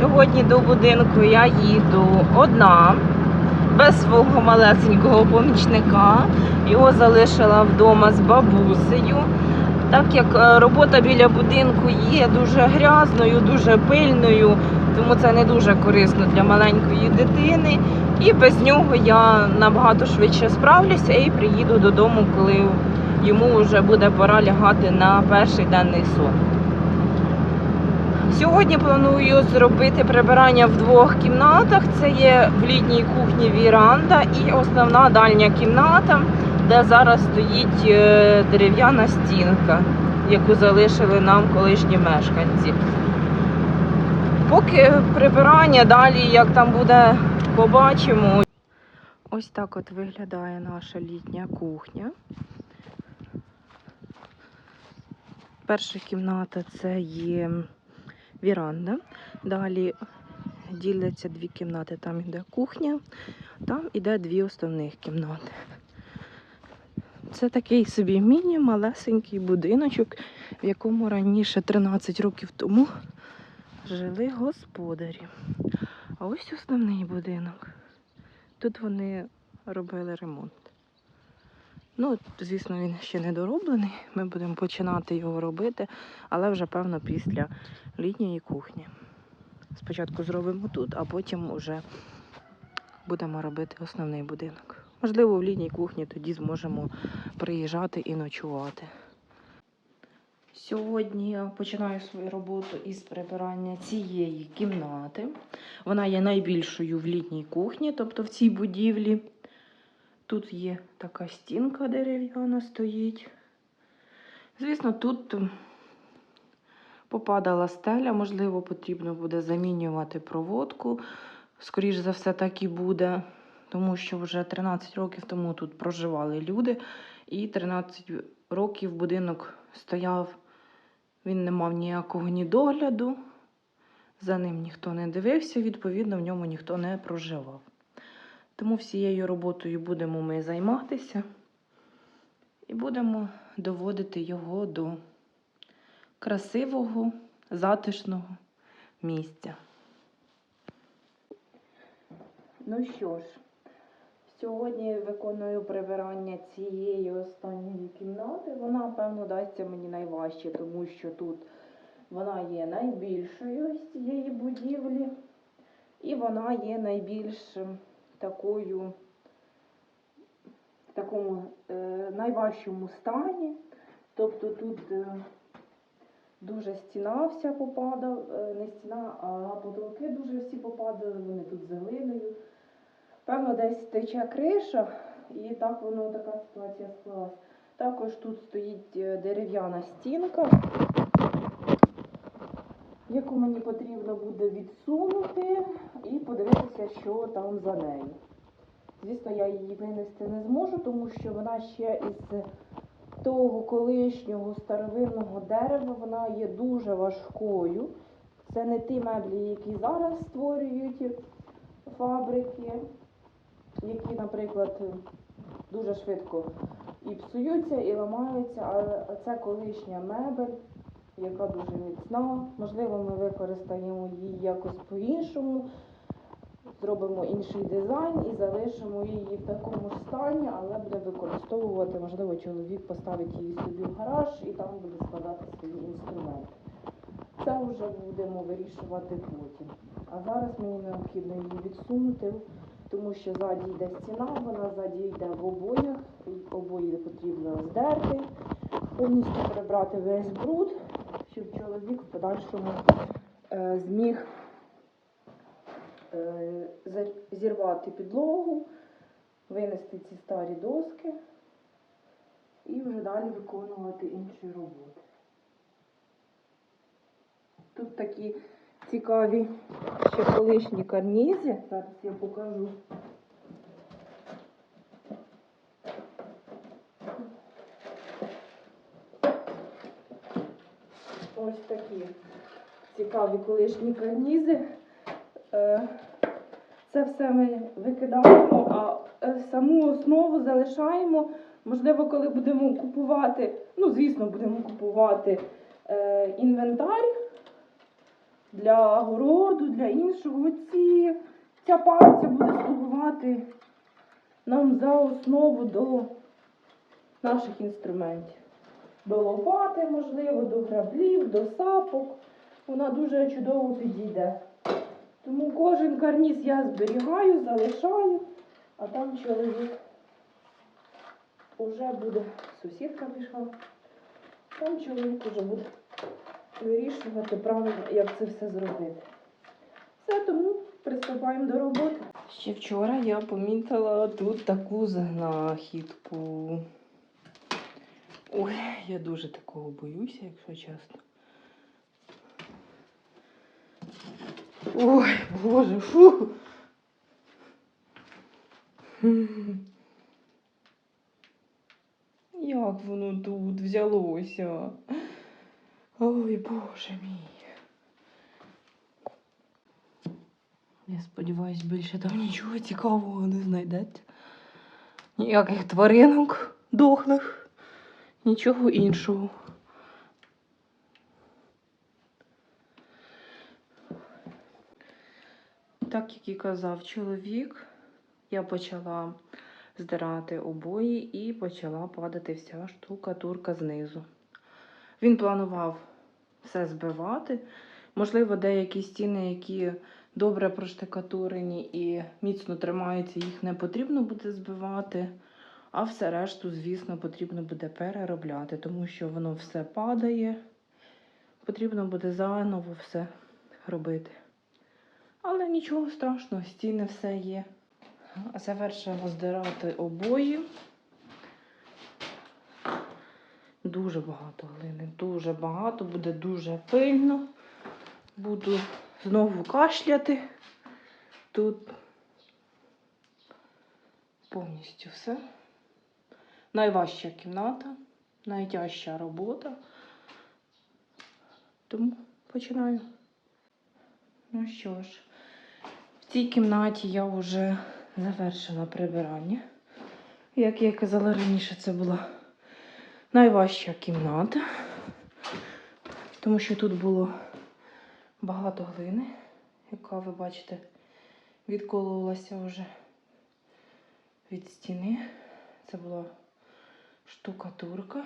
Сьогодні до будинку я їду одна, без свого малесенького помічника. Його залишила вдома з бабусею. Так як е, робота біля будинку є дуже грязною, дуже пильною, тому це не дуже корисно для маленької дитини. І без нього я набагато швидше справлюся і приїду додому, коли йому вже буде пора лягати на перший денний сон. Сьогодні планую зробити прибирання в двох кімнатах. Це є в літній кухні віранда і основна дальня кімната, де зараз стоїть е, дерев'яна стінка, яку залишили нам колишні мешканці. Поки прибирання, далі як там буде, побачимо. Ось так от виглядає наша літня кухня. Перша кімната це є віранда. Далі діляться дві кімнати. Там іде кухня, там іде дві основних кімнати. Це такий собі міні-малесенький будиночок, в якому раніше 13 років тому жили господарі. А ось основний будинок. Тут вони робили ремонт. Ну, звісно, він ще не дороблений. Ми будемо починати його робити, але вже певно після літньої кухні. Спочатку зробимо тут, а потім вже будемо робити основний будинок. Можливо, в літній кухні тоді зможемо приїжджати і ночувати. Сьогодні я починаю свою роботу із прибирання цієї кімнати. Вона є найбільшою в літній кухні, тобто в цій будівлі. Тут є така стінка дерев'яна стоїть. Звісно, тут попадала стеля, можливо, потрібно буде замінювати проводку. Скоріше за все, так і буде, тому що вже 13 років тому тут проживали люди, і 13 років будинок стояв, він не мав ніякого ні догляду, за ним ніхто не дивився, відповідно, в ньому ніхто не проживав. Тому всією роботою будемо ми займатися і будемо доводити його до красивого, затишного місця. Ну що ж, сьогодні виконую прибирання цієї останньої кімнати. Вона, певно, дасться мені найважче, тому що тут вона є найбільшою з цієї будівлі, і вона є найбільш ем, такою, в такому е, найважчому стані. Тобто тут е, дуже стіна вся попадала, е, не стіна, а потолки дуже всі попадали, вони тут з. Певно, десь тече криша, і так воно така ситуація склалась. Також тут стоїть е, дерев'яна стінка, яку мені потрібно буде відсунути і подивитися, що там за нею. Звісно, я її винести не зможу, тому що вона ще із того колишнього старовинного дерева, вона є дуже важкою. Це не ті меблі, які зараз створюють фабрики, які, наприклад, дуже швидко і псуються, і ламаються, а це колишня мебель, яка дуже міцна. Можливо, ми використаємо її якось по-іншому, зробимо інший дизайн і залишимо її в такому ж стані, але буде використовувати, можливо, чоловік поставить її собі в гараж і там буде складати свої інструменти. Це вже будемо вирішувати потім. А зараз мені необхідно її відсунути, тому що ззаді йде стіна, вона ззаді йде в обоях, обої потрібно здерти, повністю прибрати весь бруд, щоб чоловік в подальшому е, зміг зірвати підлогу, винести ці старі доски і вже далі виконувати інші роботи. Тут такі цікаві ще колишні карнізи. Зараз я покажу. Ось такі цікаві колишні карнізи. Е, Це все ми викидаємо, а е, саму основу залишаємо. Можливо, коли будемо купувати, ну, звісно, будемо купувати е, інвентар, для городу, для іншого. Ці, ця палиця буде слугувати нам за основу до наших інструментів. До лопати, можливо, до граблів, до сапок. Вона дуже чудово підійде. Тому кожен карніз я зберігаю, залишаю, а там чоловік уже буде, сусідка пішла, там чоловік уже буде вирішувати правильно, як це все зробити. Все, тому приступаємо до роботи. Ще вчора я помітила тут таку знахідку. Ой, я дуже такого боюся, якщо чесно. Ой, боже, фу. Як воно тут взялося? Ой, боже мій. Я сподіваюсь, більше там нічого цікавого не знайдеться. Ніяких тваринок дохлих, нічого іншого. Так як і казав чоловік, я почала здирати обої і почала падати вся штукатурка знизу. Він планував все збивати. Можливо, деякі стіни, які добре проштикатурені і міцно тримаються, їх не потрібно буде збивати. А все решту, звісно, потрібно буде переробляти, тому що воно все падає. Потрібно буде заново все робити. Але нічого страшного, стіни все є. Завершила здирати обої. Дуже багато глини, дуже багато, буде дуже пильно. Буду знову кашляти. Тут повністю все. Найважча кімната, найтяжча робота. Тому починаю. Ну що ж, цій кімнаті я вже завершила прибирання. Як я казала раніше, це була найважча кімната, тому що тут було багато глини, яка, ви бачите, відкололася вже від стіни. Це була штукатурка.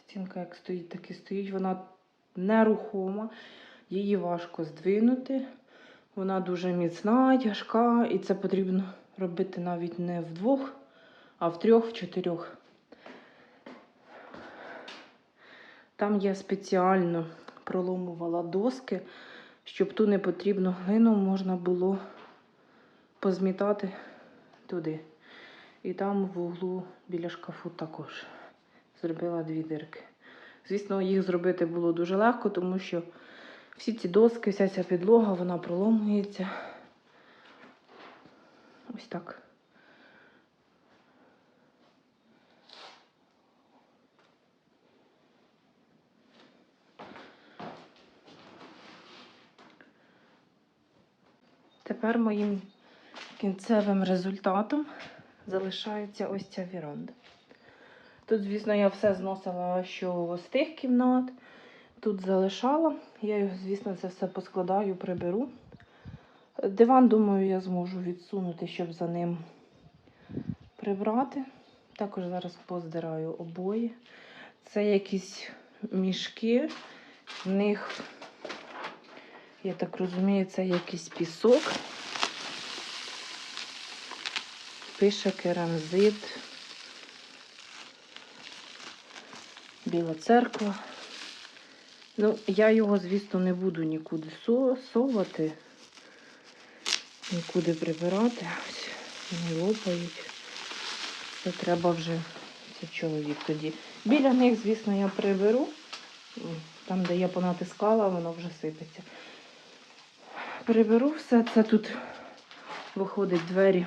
Стінка як стоїть, так і стоїть. Вона нерухома, її важко здвинути. Вона дуже міцна, тяжка, і це потрібно робити навіть не вдвох, а в трьох, в чотирьох. Там я спеціально проломувала доски, щоб ту непотрібну глину можна було позмітати туди. І там в углу біля шкафу також зробила дві дирки. Звісно, їх зробити було дуже легко, тому що всі ці доски, вся ця підлога, вона проломується. Ось так. Тепер моїм кінцевим результатом залишається ось ця віранда. Тут, звісно, я все зносила, що з тих кімнат. Тут залишала. Я його, звісно, це все поскладаю, приберу. Диван, думаю, я зможу відсунути, щоб за ним прибрати. Також зараз поздираю обої. Це якісь мішки. В них, я так розумію, це якийсь пісок. Пише керамзит. Біла церква. Ну, я його, звісно, не буду нікуди совати, нікуди прибирати. Ось вони лопають. Це треба вже це чоловік тоді. Біля них, звісно, я приберу. Там, де я понатискала, воно вже сипеться. Приберу все це тут виходить двері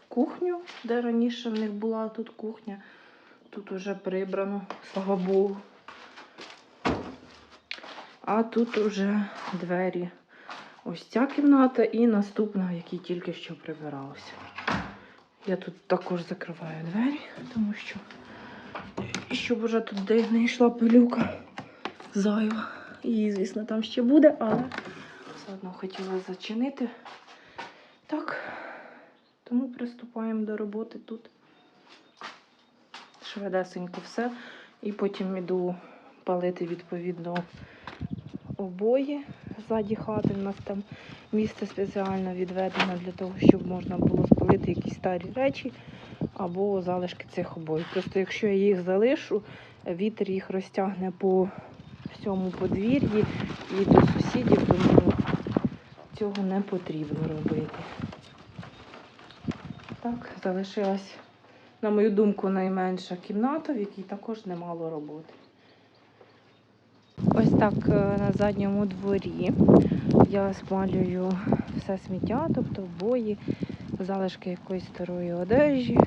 в кухню, де раніше в них була тут кухня. Тут уже прибрано, слава Богу. А тут уже двері. Ось ця кімната і наступна, в якій тільки що прибиралася. Я тут також закриваю двері, тому що щоб уже тут де не йшла пилюка. зайва. Її, звісно, там ще буде, але все одно хотіла зачинити. Так, тому приступаємо до роботи тут. Швидесенько все. І потім іду палити відповідно обої ззаді хати. У нас там місце спеціально відведено для того, щоб можна було спалити якісь старі речі або залишки цих обоїв. Просто якщо я їх залишу, вітер їх розтягне по всьому подвір'ї і до сусідів, тому цього не потрібно робити. Так, залишилась, на мою думку, найменша кімната, в якій також немало роботи. Ось так е, на задньому дворі я спалюю все сміття, тобто бої, залишки якоїсь старої одежі,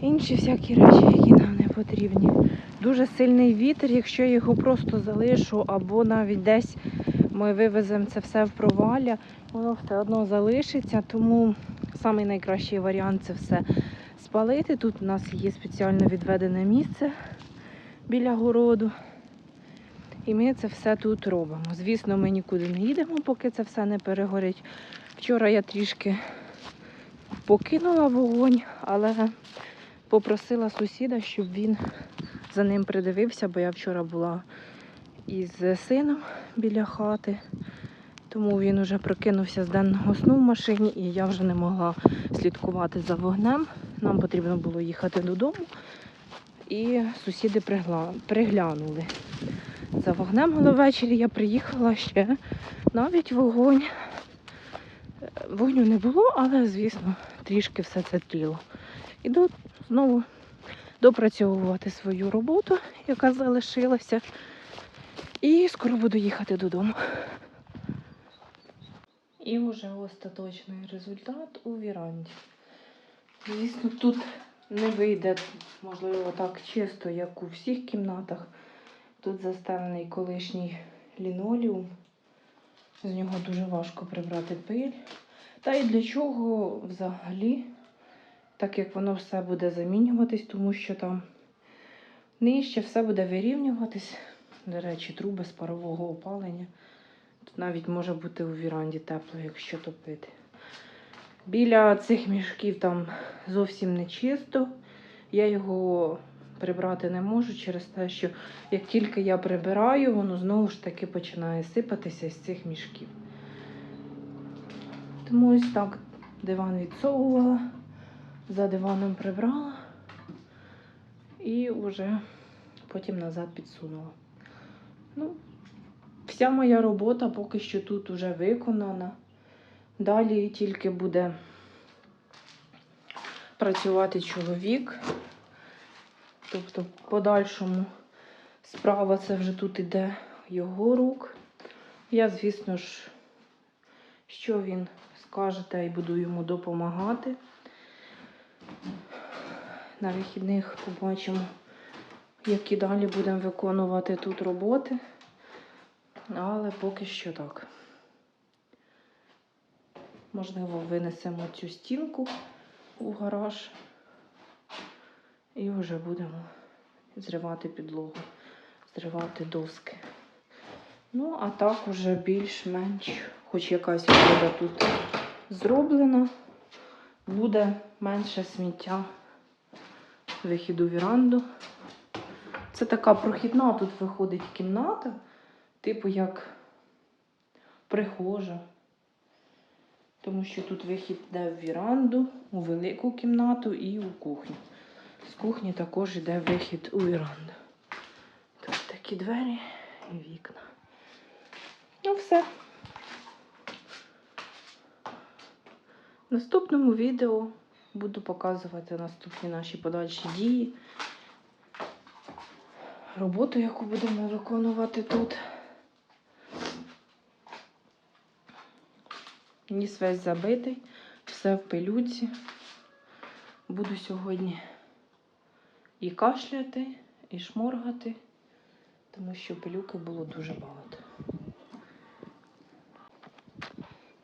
інші всякі речі, які нам не потрібні. Дуже сильний вітер, якщо я його просто залишу, або навіть десь ми вивеземо це все в провалля, воно все одно залишиться, тому самий найкращий варіант це все спалити. Тут у нас є спеціально відведене місце біля городу. І ми це все тут робимо. Звісно, ми нікуди не їдемо, поки це все не перегорить. Вчора я трішки покинула вогонь, але попросила сусіда, щоб він за ним придивився, бо я вчора була із сином біля хати. Тому він уже прокинувся з денного сну в машині, і я вже не могла слідкувати за вогнем. Нам потрібно було їхати додому, і сусіди пригла- приглянули за вогнем, але я приїхала ще навіть вогонь. Е, Вогню не було, але, звісно, трішки все це тліло. Іду знову допрацьовувати свою роботу, яка залишилася. І скоро буду їхати додому. І вже остаточний результат у віранді. Звісно, тут не вийде, можливо, так чисто, як у всіх кімнатах. Тут застелений колишній лінолеум. З нього дуже важко прибрати пиль. Та й для чого взагалі, так як воно все буде замінюватись, тому що там нижче все буде вирівнюватись. До речі, труби з парового опалення. Тут навіть може бути у віранді тепло, якщо топити. Біля цих мішків там зовсім не чисто. Я його прибрати не можу через те, що як тільки я прибираю, воно знову ж таки починає сипатися з цих мішків. Тому ось так диван відсовувала, за диваном прибрала і вже потім назад підсунула. Ну, вся моя робота поки що тут вже виконана. Далі тільки буде працювати чоловік. Тобто, в подальшому справа це вже тут іде його рук. Я, звісно ж, що він скаже, та й буду йому допомагати. На вихідних побачимо, які далі будемо виконувати тут роботи. Але поки що так. Можливо, винесемо цю стінку у гараж і вже будемо зривати підлогу, зривати доски. Ну, а так уже більш-менш, хоч якась робота тут зроблена, буде менше сміття вихід у віранду. Це така прохідна тут виходить кімната, типу як прихожа. Тому що тут вихід йде в віранду, у велику кімнату і у кухню. З кухні також йде вихід у віранду. Тут такі двері і вікна. Ну, все. В наступному відео буду показувати наступні наші подальші дії. Роботу, яку будемо виконувати тут. Ніс весь забитий, все в пилюці. Буду сьогодні і кашляти, і шморгати, тому що пилюки було дуже багато.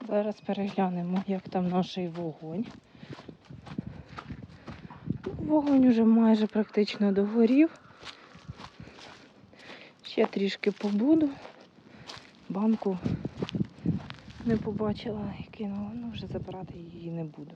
Зараз переглянемо, як там наш вогонь. Вогонь уже майже практично догорів. Ще трішки побуду. Банку не побачила і кинула. Ну, вже забирати її не буду.